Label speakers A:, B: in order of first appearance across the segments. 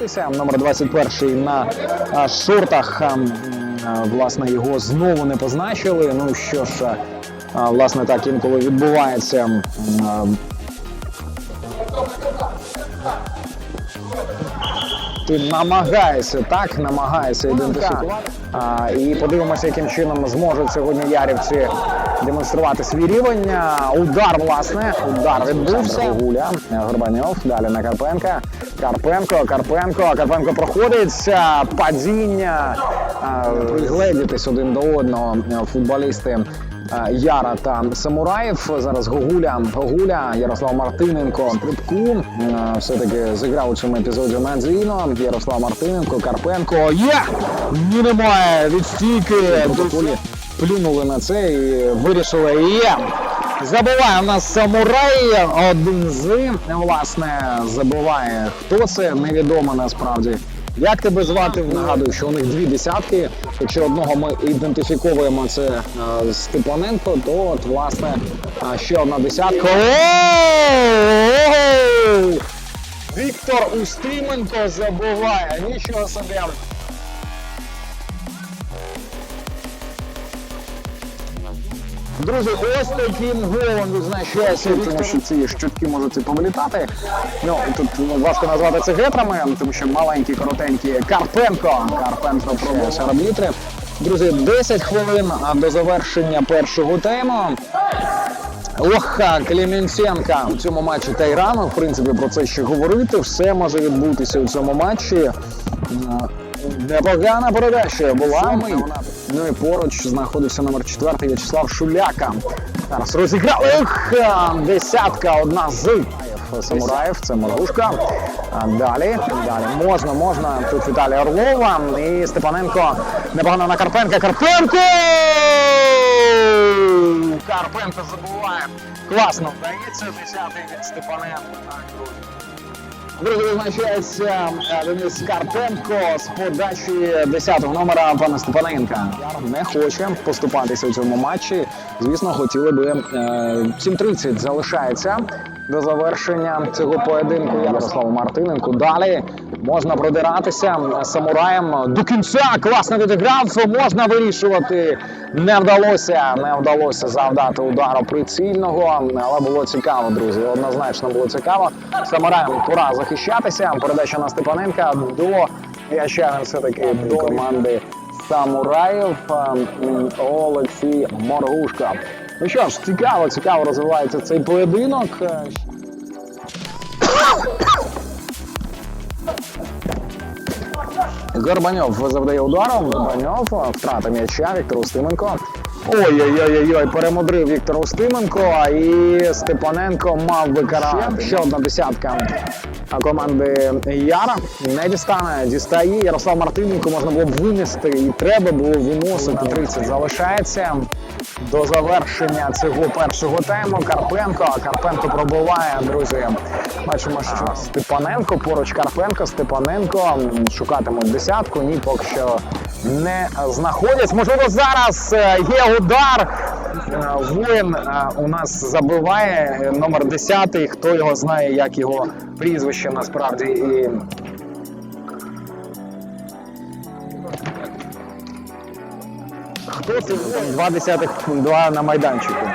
A: відбутися. Номер 21 на шортах. Власне, його знову не позначили. Ну що ж, власне, так інколи відбувається. Ти намагаєшся, так, намагаєшся ідентифікувати. А, і подивимося, яким чином зможуть сьогодні ярівці демонструвати свій рівень. Удар, власне, удар відбувся. Гуля, Горбаньов, далі на Карпенка. Карпенко, Карпенко, Карпенко проходить. Падіння. Пригледітись один до одного футболісти. Яра та Самураєв. Зараз Гогуля, Гогуля, Ярослав Мартиненко, Стрибку. Все-таки зіграв у цьому епізоді надійно. Ярослав Мартиненко, Карпенко. Є! Ні, немає відстійки. Протоколі плюнули на це і вирішили. Є! Забуває у нас самурай. Один з власне забуває. Хто це? Невідомо насправді. Як тебе звати? Нагадую, що у них дві десятки. Якщо одного ми ідентифіковуємо це е, Степаненко, то от власне е, ще одна десятка. Віктор Устименко забуває. Нічого собі. Друзі, ось таким голом відзначається, тому що ці щотки можуть і повилітати. Ну, тут важко назвати це гетрами, тому що маленькі, коротенькі. Карпенко. Карпенко пробує шараблітри. Друзі, 10 хвилин до завершення першого тайму. Ох, Клімінценка у цьому матчі та й рано, в принципі, про це ще говорити. Все може відбутися у цьому матчі. Непогана передача була. Ну і поруч знаходився номер 4 В'ячеслав Шуляка. Зараз розіграли. Ох, десятка, одна з самураїв. Це Моргушка. А Далі, далі можна, можна. Тут Віталій Орлова і Степаненко. Непогано на Карпенка. Карпенко! Карпенко забуває. Класно вдається десятий від Степаненко. Друзі. Визначається е, Денис Карпенко з подачі 10-го номера пана Степаненка. Не хоче поступатися у цьому матчі. Звісно, хотіли би е, 7.30 залишається до завершення цього поєдинку. Ярослав Мартиненко. Далі можна продиратися самураєм до кінця. Класно відіграв. Можна вирішувати. Не вдалося, не вдалося завдати удару прицільного, але було цікаво, друзі. Однозначно було цікаво. Самараєм пора захищатися. Передача на Степаненка до м'яча він все-таки до команди самураїв ем, Олексій Моргушка. Ну що ж, цікаво, цікаво розвивається цей поєдинок. Горбаньов завдає ударом. Горбаньов, втрата м'яча, Віктор Устименко. Ой-ой-ой, перемудрив Віктор Устименко, і Степаненко мав би карати. Ще одна десятка команди Яра. Не дістане, дістає. Ярослав Мартиненко можна було б винести, і треба було виносити. 30 залишається. До завершення цього першого тайму Карпенко. Карпенко пробиває, друзі. Бачимо, що Степаненко поруч Карпенко, Степаненко шукатимуть десятку. Ні, поки що не знаходять. Можливо, зараз е, є удар. Е, Воїн е, у нас забиває е, номер 10. Хто його знає, як його прізвище насправді і. Хто це? Два десятих, два на майданчику.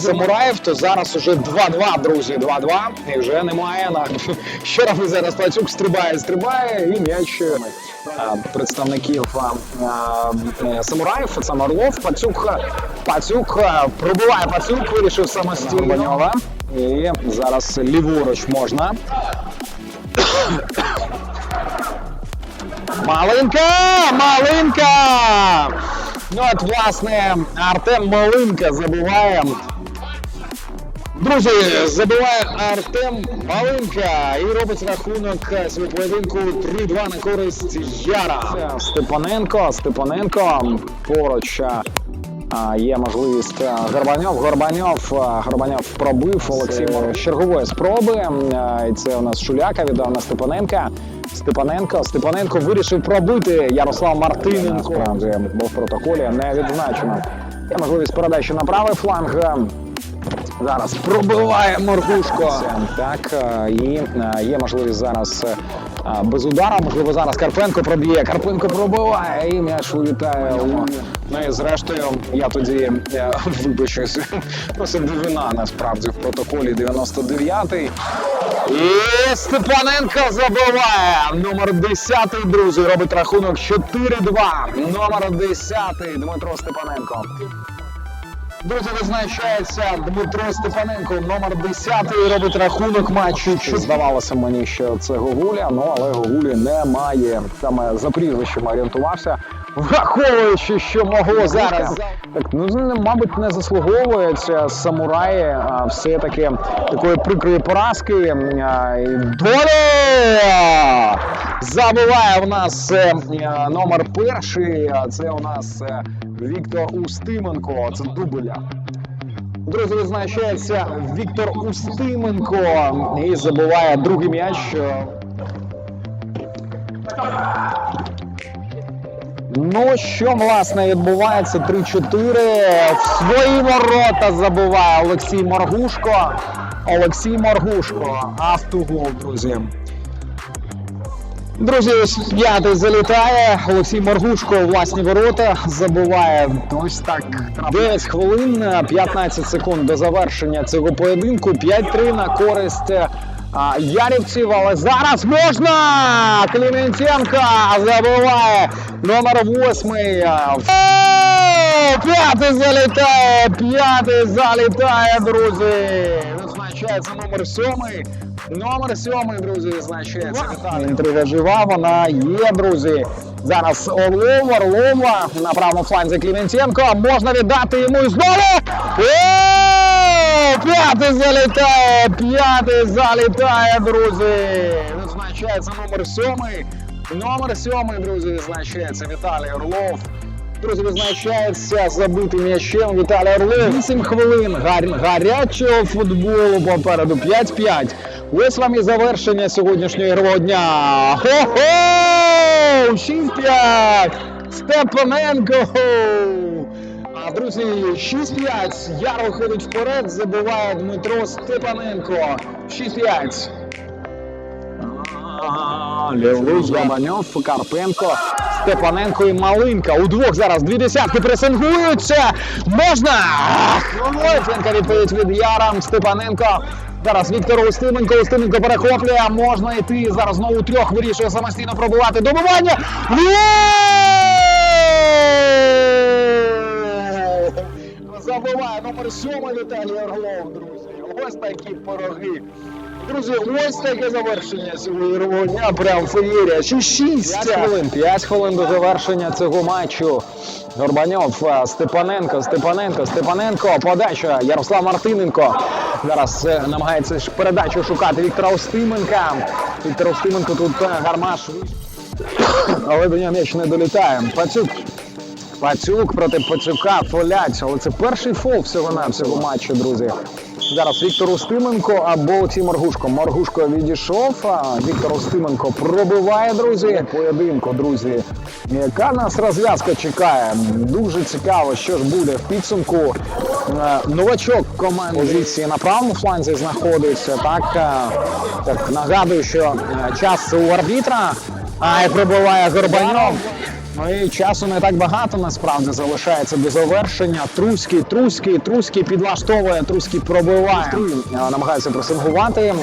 A: Самураїв, то зараз уже 2-2, друзі, 2-2. І вже немає на що робить зараз Пацюк стрибає, стрибає, і м'яч е, представників а, самураїв, саме Орлов. Пацюк, Пацюк е, пробиває Пацюк, вирішив самостійно. Баньова. І зараз ліворуч можна. Малинка! Малинка! Ну от, власне, Артем Малинка забиває. Друзі, забиває Артем Малинка і робить рахунок свого поєдинку 3-2 на користь Яра. Степаненко, Степаненко поруч. Є можливість Горбаньов, Горбаньов, Горбаньов пробив Олексій Мороз чергової спроби. І це у нас Шуляка віддав на Степаненка. Степаненко. Степаненко вирішив пробити Ярослав Мартиненко. Насправді був в протоколі не відзначено. Є можливість передачі на правий фланг. Зараз пробиває Моргушко. Так, е, і е, є можливість зараз е, без удара. Можливо, зараз Карпенко проб'є. Карпенко пробиває і м'яч улітає. Ну і зрештою, я тоді е, вибачусь. Просто дивина насправді в протоколі 99-й. І Степаненко забиває. Номер 10, друзі, робить рахунок 4-2. Номер 10 Дмитро Степаненко. Друзі, визначається Дмитро Степаненко, номер 10 робить рахунок матчу. Чи здавалося мені, що це Гогуля, ну але Гогулі немає. Саме за прізвищем орієнтувався, враховуючи, що могло зараз. Так, ну мабуть, не заслуговується самураї а, все-таки такої прикрої поразки. Доля! Забиває в нас е, номер перший. а Це у нас е, Віктор Устименко. Це дубля. Друзі, визначається Віктор Устименко і забиває другий м'яч. Ну, що власне відбувається? 3-4. В свої ворота забиває Олексій Моргушко. Олексій Моргушко. Автогол, друзі. Друзі, п'ятий залітає. Олексій Моргушко у власні ворота забиває. Ось так. 9 хвилин, 15 секунд до завершення цього поєдинку. 5-3 на користь Ярівців. Але зараз можна! Кліменченко забиває номер восьмий. П'ятий залітає! П'ятий залітає, друзі! Визначається номер сьомий. Номер сьомий, друзі, відзначається. Віталій. Інтрига жива, вона є, друзі. Зараз Орлов, Орлова на правому фланзі Кліменченко. Можна віддати йому і знову. П'ятий залітає! П'ятий залітає, друзі! Відзначається номер сьомий. Номер сьомий, друзі, відзначається Віталій Орлов. Друзі, визначається забитим м'ячем Віталій Орлов. 8 хвилин гар- гарячого футболу попереду. 5-5. Ось вам і завершення сьогоднішнього ігрового дня. Хо-хо! 6-5! Степаненко! Друзі, 6-5. Яр виходить вперед, забиває Дмитро Степаненко. 6-5. Леврусь, Габаньов, Карпенко, Степаненко і Малинка. Удвох зараз дві десятки пресингуються. Можна! Лойченко відповідь від Яра. Степаненко. Зараз Віктор Устименко. Устименко перехоплює. Можна йти. Зараз знову трьох вирішує самостійно пробувати. Добивання. Гол! Забиває номер сьомий Віталій Орлов, друзі. Ось такі пироги. Друзі, ось таке завершення цього дня. Прям феєрія. Чи 6 хвилин. 5 хвилин до завершення цього матчу. Горбаньов, е, Степаненко, Степаненко, Степаненко, подача. Ярослав Мартиненко. Зараз е, намагається передачу шукати Віктора Устименка. Віктор Устименко тут е, гармаш. Але до нього м'яч не долітає. Пацюк Пацюк проти Пацюка фолять, але це перший фол всього на всього матчу, друзі. Зараз Віктор Устименко або Олексій Моргушко. Моргушко відійшов, а Віктор Устименко пробиває, друзі. Поєдинку, друзі. Яка нас розв'язка чекає? Дуже цікаво, що ж буде в підсумку. Е, Новачок команди позиції на правому фланзі знаходиться. Так, е, так нагадую, що е, час у арбітра. А і пробиває Горбаньов. Ну і часу не так багато насправді залишається до завершення. Труський, Труський, Труський підлаштовує, Труський пробиває. Е, Намагається пресингувати е,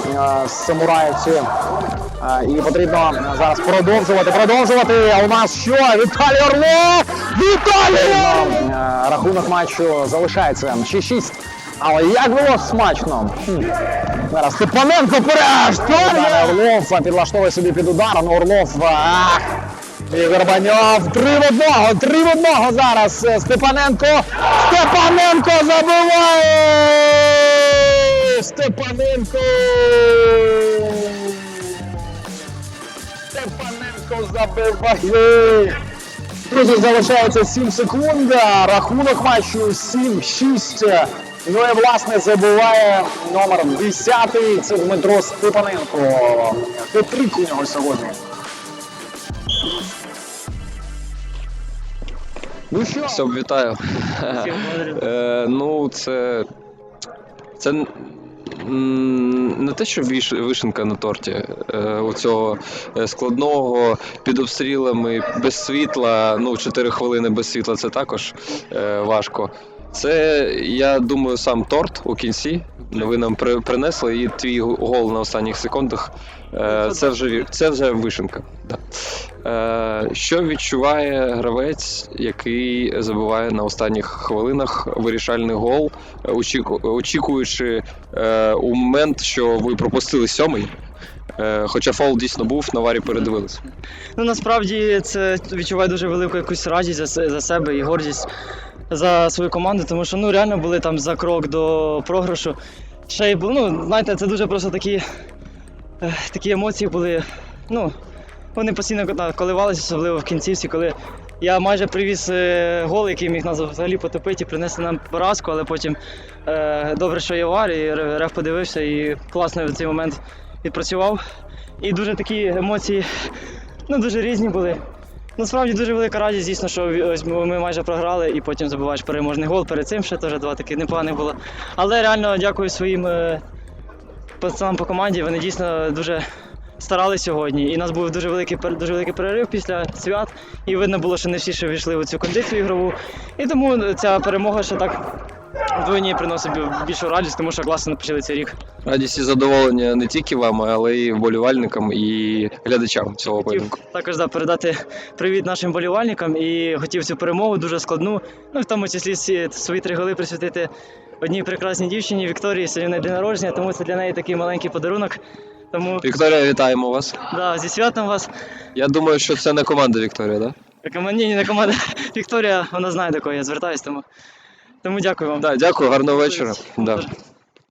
A: самураївці. Е, І потрібно зараз продовжувати, продовжувати. А у нас що? Віталій Орлов! Віталій! Орлов! Рахунок матчу залишається 6-6. Але як було смачно. Зараз Степаненко переш! Орлов підлаштовує собі під удар, ну Орлов. Ах! І Горбаньов. Три в одного, три в одного зараз. Е, Степаненко. Степаненко забиває! Степаненко! Степаненко забиває! Друзі, залишається 7 секунд. Рахунок матчу 7-6. Ну і власне забиває номер 10. Це Дмитро Степаненко. Хитрик у нього сьогодні. Ну що?
B: Все, вітаю. Е, ну, це. Це не те, що віш- вишенка на торті е, у цього е, складного під обстрілами без світла. Ну, 4 хвилини без світла це також е, важко. Це, я думаю, сам торт у кінці. Ви нам при- принесли і твій гол на останніх секундах. Е, Це вже, це вже вишенка. Да. Е, Що відчуває гравець, який забиває на останніх хвилинах вирішальний гол, очіку- очікуючи е, у момент, що ви пропустили сьомий? Хоча фол дійсно був, на варі передивилися.
C: Ну насправді це відчуваю дуже велику якусь радість за, за себе і гордість за свою команду, тому що ну реально були там за крок до програшу. Ще й було, ну знаєте, це дуже просто такі, е, такі емоції були. Ну, вони постійно коливалися, особливо в кінцівці, коли я майже привіз е, гол, який міг нас взагалі потопити і принести нам поразку, але потім е, добре, що є вар, і ре- реф подивився і класно в цей момент відпрацював. І дуже такі емоції ну, дуже різні були. Насправді дуже велика радість, дійсно, що ось ми майже програли і потім забиваєш переможний гол. Перед цим ще теж два таких непоганих було. Але реально дякую своїм е, пацанам по команді. Вони дійсно дуже старались сьогодні. І у нас був дуже великий дуже великий перерив після свят. І видно було, що не всі ще війшли у цю кондицію ігрову. І тому ця перемога ще так вдвоє приносить більшу радість, тому що класно почали цей рік.
B: Радість і задоволення не тільки вам, але й вболівальникам і глядачам цього
C: Хотів
B: поєдинку.
C: також да, передати привіт нашим болівальникам і хотів цю перемогу дуже складну. Ну, в тому числі свої три голи присвятити одній прекрасній дівчині Вікторії. Сьогодні день народження, тому це для неї такий маленький подарунок. Тому
B: Вікторія, вітаємо вас.
C: да, зі святом вас.
B: Я думаю, що це не команда Вікторія, так?
C: Яка мені не команда Вікторія, вона знає до кого я звертаюсь, тому, тому дякую вам.
B: Да, дякую, гарного вечора. Да.